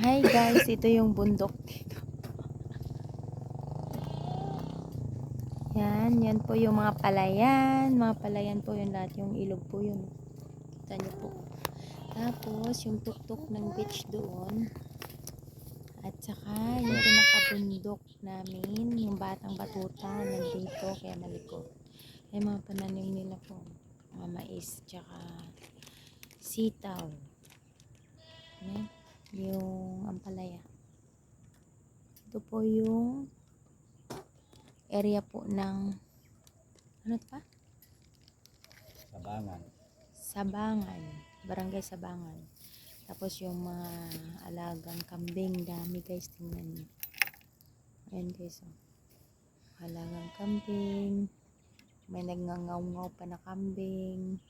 Hi guys, ito yung bundok dito. Yan, yan po yung mga palayan. Mga palayan po yun lahat. Yung ilog po yun. Kita niyo po. Tapos, yung tuktok ng beach doon. At saka, yung pinakabundok namin, yung batang batuta, nandito, kaya malikot. Yung mga pananim nila po. Mga mais, tsaka sitaw. Yan. Yung ampalaya. Ito po yung area po ng ano pa? Sabangan. Sabangan. Barangay Sabangan. Tapos yung mga alagang kambing. Dami guys. Tingnan nyo. Ayan guys. Oh. Alagang kambing. May nagngangaw-ngaw pa na kambing.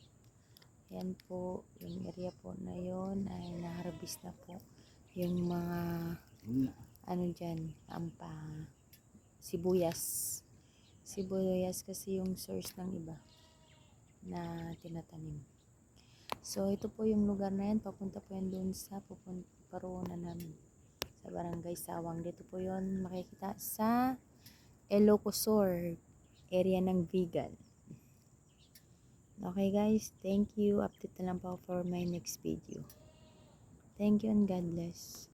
Ayan po. Yung area po na yon ay na-harvest na po. Yung mga ano dyan, ampa, sibuyas. Sibuyas kasi yung source ng iba na tinatanim. So, ito po yung lugar na yan. Papunta po yan doon sa pupunta, paroonan namin. Sa Barangay Sawang. Dito po yon makikita sa Ilocosur area ng vegan. Okay guys, thank you. Update na lang po for my next video. Thank you and God bless.